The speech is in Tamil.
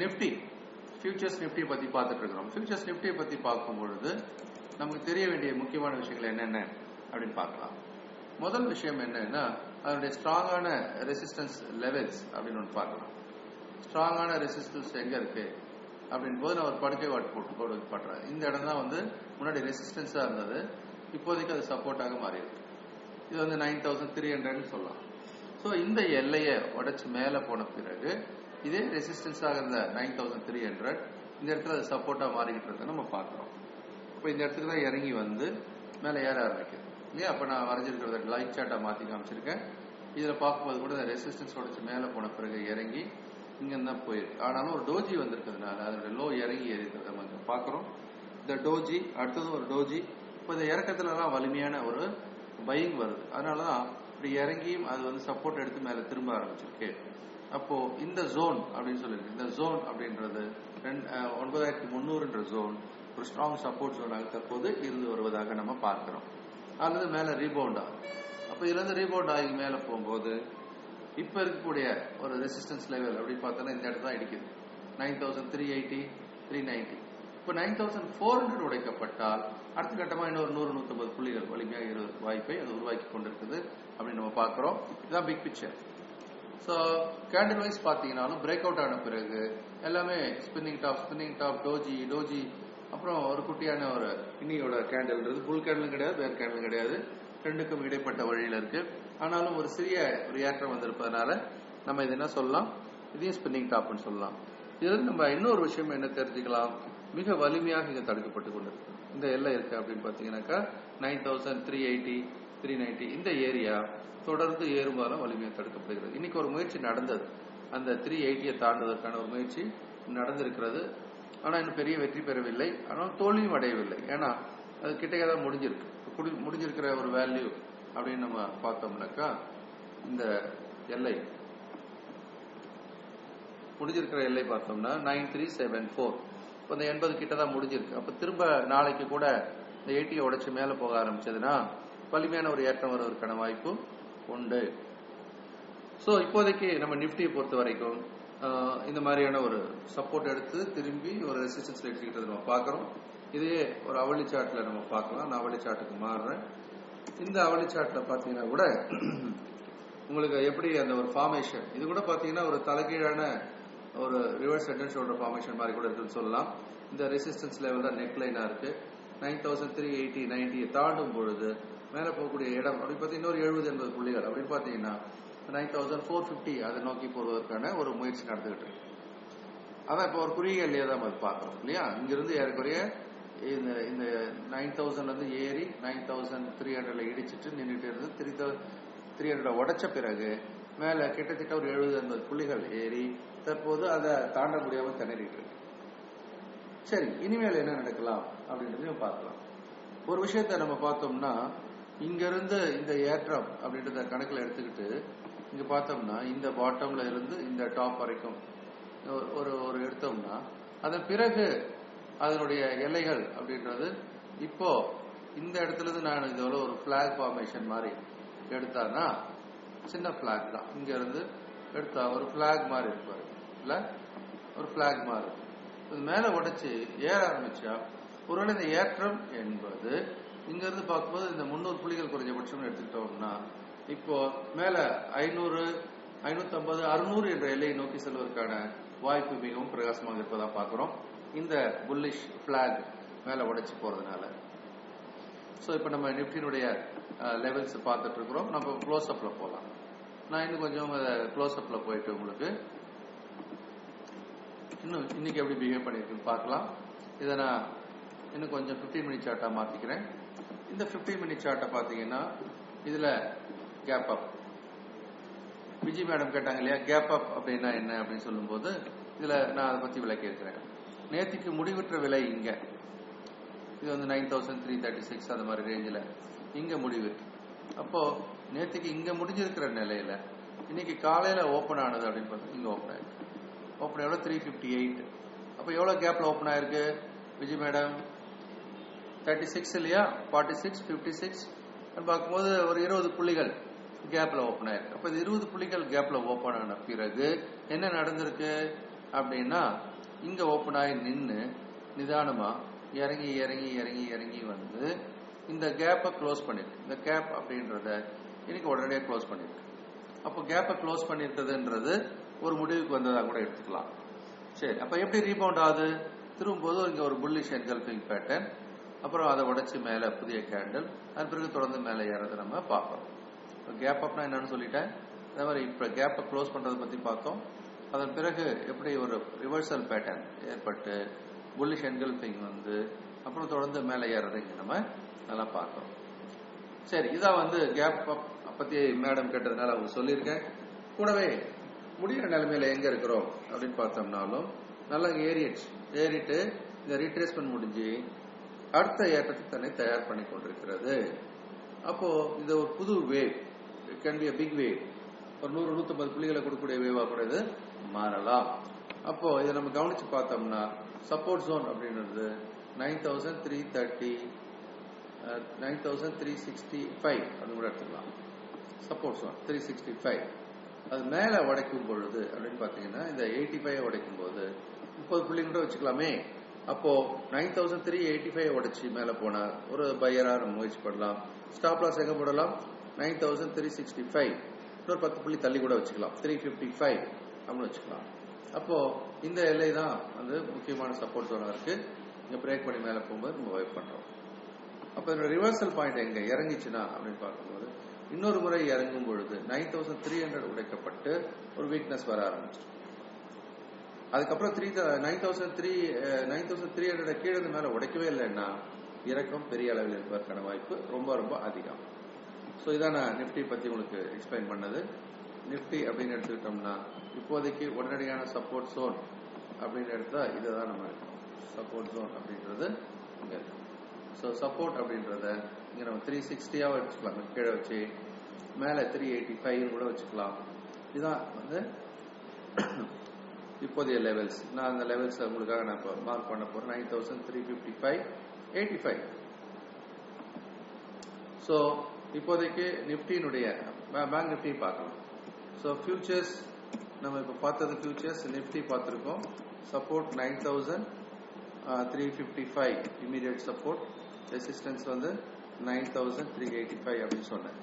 நிஃப்டி ஃபியூச்சர்ஸ் நிப்டியை பற்றி பார்த்துட்டு இருக்கிறோம். ஃபியூச்சர்ஸ் நிப்டியை பற்றி பார்க்கும் பொழுது நமக்கு தெரிய வேண்டிய முக்கியமான விஷயங்கள் என்னென்ன அப்படின்னு பார்க்கலாம். முதல் விஷயம் என்னன்னா அதனுடைய ஸ்ட்ராங்கான ரெசிஸ்டன்ஸ் லெவல்ஸ் அப்படின்னு ஒன்று பார்க்கலாம். ஸ்ட்ராங்கான ரெசிஸ்டன்ஸ் எங்க இருக்கு? அப்படின்னு போது நான் ஒரு படுக்கை வாட் போட்டு போட்டு பண்றேன். இந்த இடம் தான் வந்து முன்னாடி ரெசிஸ்டன்ஸா இருந்தது. இப்போதைக்கு அது சப்போர்ட்டாக மாறி இருக்கு இது வந்து நைன் தௌசண்ட் த்ரீ ஹண்ட்ரட்னு சொல்லலாம். ஸோ இந்த எல்லையை உடைச்சு மேலே போன பிறகு இதே ரெசிஸ்டன்ஸாக இருந்த நைன் தௌசண்ட் த்ரீ ஹண்ட்ரட் இந்த இடத்துல அது சப்போர்ட்டாக மாறிக்கிட்டு இருக்க நம்ம பார்க்குறோம். இப்போ இந்த இடத்துக்கு தான் இறங்கி வந்து மேலே ஏற ஆரம்பிக்குது. இல்லையா? அப்போ நான் வரைஞ்சிருக்கிறத லைட் சார்ட்டாக மாற்றி காமிச்சிருக்கேன். இதில் பார்க்கும்போது கூட இந்த ரெசிஸ்டன்ஸ் உடைச்சு மேலே போன பிறகு இறங்கி இங்கே தான் போயிருக்கு. ஆனாலும் ஒரு டோஜி வந்திருக்கிறதுனால அதனுடைய லோ இறங்கி ஏறி இருக்கிறத நம்ம பார்க்குறோம். இந்த டோஜி அடுத்தது ஒரு டோஜி இப்போ இந்த இறக்கத்துலலாம் வலிமையான ஒரு பயிங் வருது. அதனால தான் இப்படி இறங்கியும் அது வந்து சப்போர்ட் எடுத்து மேலே திரும்ப ஆரம்பிச்சிருக்கு. அப்போ இந்த ஜோன் அப்படின்னு சொல்லியிருக்கு இந்த ஜோன் அப்படின்றது ஒன்பதாயிரத்தி முந்நூறுன்ற ஜோன் ஒரு ஸ்ட்ராங் சப்போர்ட் ஜோனாக தற்போது இருந்து வருவதாக நம்ம பார்க்கிறோம். அல்லது மேலே ரீபவுண்ட் ஆகும். அப்போ இதுலேருந்து ரீபவுண்ட் ஆகி மேலே போகும்போது இப்போ இருக்கக்கூடிய ஒரு ரெசிஸ்டன்ஸ் லெவல் அப்படின்னு பார்த்தோன்னா இந்த இடத்துல தான் இடிக்குது. Nine thousand three eighty three ninety இப்போ நைன் தௌசண்ட் ஃபோர் ஹண்ட்ரட் உடைக்கப்பட்டால் அடுத்த கட்டமாக இன்னொரு நூறு நூற்றம்பது புள்ளிகள் வலிமையாக இருபது வாய்ப்பை அது உருவாக்கி கொண்டிருக்குது அப்படின்னு நம்ம பார்க்குறோம். இதுதான் big picture so candle wise பார்த்தீங்கன்னாலும் break out ஆன பிறகு எல்லாமே spinning top spinning top doji doji அப்புறம் ஒரு குட்டியான ஒரு இன்னியோட கேண்டில்ன்றது புல் கேண்டிலும் கிடையாது வேர் கேண்டிலும் கிடையாது. ரெண்டுக்கும் இடைப்பட்ட வழியில் இருக்கு. ஆனாலும் ஒரு சிறிய ஒரு ஏற்றம் வந்திருப்பதனால நம்ம இது என்ன சொல்லலாம்? இதையும் ஸ்பின்னிங் டாப்னு சொல்லலாம். இதுல நம்ம இன்னொரு விஷயம் என்ன தெரிஞ்சுக்கலாம்? மிக வலிமையாக இங்கே தடுக்கப்பட்டு கொண்டிருக்கு இந்த எல்லை இருக்கு அப்படின்னு பார்த்தீங்கன்னாக்கா nine thousand three eighty three ninety இந்த ஏரியா தொடர்ந்து ஏறுமாறும் வலிமையாக தடுக்கப்படுகிறது. இன்னைக்கு ஒரு முயற்சி நடந்தது. அந்த த்ரீ எயிட்டியை தாண்டுவதற்கான ஒரு முயற்சி நடந்திருக்கிறது. ஆனால் இன்னும் பெரிய வெற்றி பெறவில்லை. ஆனால் தோல்வியும் அடையவில்லை. ஏன்னா அது கிட்டக்க தான் முடிஞ்சிருக்கு. முடிஞ்சிருக்கிற ஒரு வேல்யூ அப்படின்னு நம்ம பார்த்தோம்னாக்கா இந்த எல்லை முடிஞ்சிருக்கிற எல்லை பார்த்தோம்னா நைன் த்ரீ செவன் ஃபோர் இப்போ இந்த எண்பது கிட்ட தான் முடிஞ்சிருக்கு. அப்போ திரும்ப நாளைக்கு கூட இந்த எயிட்டியை உடைச்சு மேலே போக ஆரம்பிச்சதுன்னா வலிமையான ஒரு ஏற்றம் வருவதற்கான வாய்ப்பு உண்டு. ஸோ இப்போதைக்கு நம்ம நிஃப்டியை பொறுத்த வரைக்கும் இந்த மாதிரியான ஒரு சப்போர்ட் எடுத்து திரும்பி ஒரு ரெசிஸ்டன்ஸ் எடுத்துக்கிட்டது நம்ம பார்க்குறோம். இதே ஒரு அவளி சாட்டில் நம்ம பார்க்கலாம். நான் அவளி சாட்டுக்கு மாறுறேன். இந்த அவளி சாட்டில் பார்த்தீங்கன்னா கூட உங்களுக்கு எப்படி அந்த ஒரு ஃபார்மேஷன் இது கூட பார்த்தீங்கன்னா ஒரு தலைகீழான ஒரு reverse head and shoulder formation மாதிரி கூட இருக்குன்னு சொல்லலாம். இந்த ரெசிஸ்டன்ஸ் லெவல் தான் நெக் லைனாக இருக்கு நைன் தௌசண்ட் த்ரீ எயிட்டி நைன்ட்டியை தாண்டும் பொழுது மேலே போகக்கூடிய இடம் அப்படின்னு பார்த்தீங்கன்னா இன்னொரு எழுபது எண்பது புள்ளிகள். அப்படின்னு பார்த்தீங்கன்னா நைன் தௌசண்ட் ஃபோர் ஃபிஃப்டி அதை நோக்கி போவதற்கான ஒரு முயற்சி நடந்துகிட்டு இருக்கு. அதான் இப்போ ஒரு குறுகிய எல்லையை தான் நம்ம பார்க்குறோம் இல்லையா? இங்கிருந்து ஏறக்குறைய இந்த இந்த நைன் தௌசண்ட்லேருந்து ஏறி நைன் தௌசண்ட் த்ரீ ஹண்ட்ரட்ல இடிச்சிட்டு நின்றுட்டு இருந்து த்ரீ தௌ த்ரீ ஹண்ட்ரட் உடச்ச பிறகு மேலே கிட்டத்தட்ட ஒரு எழுபது எண்பது புள்ளிகள் ஏறி தற்போது அதை தாண்ட முடியாமல் திணறிட்டு இருக்கு. சரி இனிமேல் என்ன நடக்கலாம் அப்படின்றதையும் பார்க்கலாம். ஒரு விஷயத்தை நம்ம பார்த்தோம்னா இங்கிருந்து இந்த ஏற்றம் அப்படின்றத கணக்கில் எடுத்துக்கிட்டு இங்க பார்த்தோம்னா இந்த பாட்டம்ல இருந்து இந்த டாப் வரைக்கும் ஒரு- ஒரு ஒரு எடுத்தோம்னா அதன் பிறகு அதனுடைய எல்லைகள் அப்படின்றது இப்போ இந்த இடத்துல இருந்து நான் இதோட ஒரு பிளாக் ஃபார்மேஷன் மாதிரி எடுத்தான்னா சின்ன பிளாக் தான். இங்க இருந்து எடுத்தா ஒரு பிளாக் மாதிரி இருப்பாரு இல்ல? ஒரு பிளாக் மாதிரி இருக்கும். இது மேல உடைச்சு ஏற ஆரம்பிச்சா ஒருவேளை இந்த ஏற்றம் என்பது இங்க இருந்து பார்க்கும்போது இந்த முந்நூறு புள்ளிகள் குறைஞ்சபட்சம் எடுத்துக்கிட்டோம்னா இப்போ மேல ஐநூறு ஐநூத்தி ஐம்பது அறுநூறு என்ற எல்லையை நோக்கி செல்வதற்கான வாய்ப்பு மிகவும் பிரகாசமாக இருப்பதா பாக்குறோம் இந்த புல்லிஷ் பிளாக் மேல உடைச்சு போறதுனால. ஸோ இப்போ நம்ம நிஃப்டினுடைய லெவல்ஸ் பார்த்துட்டு இருக்கிறோம் நம்ம க்ளோஸ்அப்பில் போகலாம் நான் இன்னும் கொஞ்சம் க்ளோஸ்அப்பில் போயிட்டு உங்களுக்கு இன்னும் இன்னைக்கு எப்படி பிஹேவ் பண்ணியிருக்குன்னு பார்க்கலாம். இதை நான் இன்னும் கொஞ்சம் 15 மினிட் சார்ட்டாக மாற்றிக்கிறேன் இந்த 15 மினிட் சார்ட்டை பார்த்தீங்கன்னா இதில் கேப் அப் விஜய் மேடம் கேட்டாங்க இல்லையா கேப் அப் அப்படின்னா என்ன அப்படின்னு சொல்லும்போது இதில் நான் அதை பற்றி விலை கேட்குறேன் நேற்றுக்கு முடிவுற்ற விலை இங்கே. இது வந்து nine thousand three thirty six அந்த மாதிரி ரேஞ்சில் இங்க முடிவு. அப்போ நேற்றுக்கு இங்க முடிஞ்சிருக்கிற நிலையில இன்னைக்கு காலையில ஓபன் ஆனது அப்படின்னு பார்த்தா இங்க ஓப்பன் ஆயிருக்கு. ஓப்பன் எவ்வளோ த்ரீ ஃபிஃப்டி எயிட் அப்போ எவ்வளோ கேப்ல ஓப்பன் ஆயிருக்கு? விஜய் மேடம் தேர்ட்டி சிக்ஸ் இல்லையா? ஃபார்ட்டி சிக்ஸ் ஃபிஃப்டி சிக்ஸ் பார்க்கும்போது ஒரு இருபது புள்ளிகள் கேப்ல ஓப்பன் ஆயிருக்கு. அப்போ இது இருபது புள்ளிகள் கேப்ல ஓப்பன் ஆன பிறகு என்ன நடந்திருக்கு? அப்படின்னா இங்க ஓப்பன் ஆகி நின்று நிதானமா இறங்கி இறங்கி இறங்கி இறங்கி வந்து இந்த கேப்பை க்ளோஸ் பண்ணிருக்கு. இந்த கேப் அப்படின்றத இன்னைக்கு உடனடியாக க்ளோஸ் பண்ணிருக்கு. அப்போ கேப்பை க்ளோஸ் பண்ணிருக்குதுன்றது ஒரு முடிவுக்கு வந்ததாக கூட எடுத்துக்கலாம். சரி அப்போ எப்படி ரீபவுண்ட் ஆகுது? திரும்பும்போது இங்கே ஒரு புல்லிஷ் என்கல்பிங் பேட்டர்ன் அப்புறம் அதை உடச்சி மேலே புதிய கேண்டில் அது பிறகு தொடர்ந்து மேலே ஏறதை நம்ம பார்ப்போம். கேப் அப்னா என்னன்னு சொல்லிட்டேன். அதே மாதிரி இப்போ கேப்பை க்ளோஸ் பண்ணுறதை பற்றி பார்த்தோம். அதன் பிறகு எப்படி ஒரு ரிவர்சல் பேட்டர்ன் ஏற்பட்டு புல்லிஷ் என்கல்பிங் வந்து அப்புறம் தொடர்ந்து மேலே ஏறதுங்க நம்ம நல்லா பார்த்தோம் சரி இதான் வந்து கேப் பத்தி மேடம் கேட்டதுனால அவங்க சொல்லியிருக்கேன். கூடவே முடிகிற நிலைமையில எங்க இருக்கிறோம் அப்படின்னு பார்த்தோம்னாலும் நல்லா ஏறிடுச்சு. ஏறிட்டு இந்த ரீட்ரேஸ்மெண்ட் முடிஞ்சு அடுத்த ஏற்றத்துக்கு தன்னை தயார் பண்ணி கொண்டிருக்கிறது. அப்போ இந்த ஒரு புது wave can be a big wave ஒரு நூறு நூத்தம்பது புள்ளிகளை கொடுக்கக்கூடிய வேவா கூட இது மாறலாம். அப்போ இதை நம்ம கவனிச்சு பார்த்தோம்னா சப்போர்ட் ஜோன் அப்படின்றது nine thousand three thirty nine thousand three sixty five அது கூட எடுத்துக்கலாம். Suppose one three sixty five அது மேலே உடைக்கும் பொழுது அப்படின்னு பார்த்தீங்கன்னா இந்த எயிட்டி ஃபைவ் உடைக்கும் போது முப்பது புள்ளி கூட வச்சுக்கலாமே. அப்போ nine thousand three eighty five உடைச்சி மேலே போனால் ஒரு பையராக நம்ம முயற்சி பண்ணலாம். ஸ்டாப் லாஸ் எங்கே போடலாம்? Nine thousand three sixty five இன்னொரு பத்து புள்ளி தள்ளி கூட வச்சுக்கலாம். த்ரீ ஃபிஃப்டி ஃபைவ் அப்படின்னு வச்சுக்கலாம். அப்போ இந்த எல்லை தான் வந்து முக்கியமான சப்போர்ட் ஜோனா இருக்கு. இங்க பிரேக் பண்ணி மேலே போகும்போது நம்ம வெயிட் பண்றோம். அப்ப இதோட ரிவர்சல் பாயிண்ட் எங்க? இறங்கிச்சுனா அப்படின்னு பார்க்கும்போது இன்னொரு முறை இறங்கும் பொழுது நைன் தௌசண்ட் த்ரீ ஹண்ட்ரட் உடைக்கப்பட்டு ஒரு வீக்னஸ் வர ஆரம்பிச்சு அதுக்கப்புறம் three nine thousand three nine thousand three hundred கீழே இருந்து மேல உடைக்கவே இல்லைன்னா இறக்கம் பெரிய அளவில் இருப்பதற்கான வாய்ப்பு ரொம்ப ரொம்ப அதிகம். ஸோ இதான் நான் நிஃப்டி பத்தி உங்களுக்கு எக்ஸ்பிளைன் பண்ணது. நிஃப்டி அப்படின்னு எடுத்துக்கிட்டோம்னா இப்போதைக்கு உடனடியான சப்போர்ட் சோன் அப்படின்னு எடுத்தா இதுதான் நம்ம சப்போர்ட் சோன் அப்படின்றது இங்கே இருக்கும் ஸோ சப்போர்ட் அப்படின்றத இங்கே நம்ம த்ரீ சிக்ஸ்டியாக வச்சுக்கலாம். கீழே வச்சு மேலே த்ரீ எயிட்டி ஃபைவ் கூட வச்சுக்கலாம். இதுதான் வந்து இப்போதைய லெவல்ஸ் நான் அந்த லெவல்ஸ் உங்களுக்காக நான் இப்போ மார்க் பண்ண போகிறேன் nine thousand three fifty five eighty five so இப்போதைக்கு நிஃப்டியினுடைய பேங்க் நிஃப்டி பார்க்கலாம். ஸோ ஃபியூச்சர்ஸ் நம்ம இப்போ பார்த்தது ஃபியூச்சர்ஸ் நிஃப்டி பார்த்துருக்கோம். Support nine thousand three fifty five immediate support resistance வந்து nine thousand three eighty five அப்படின்னு சொன்னேன்.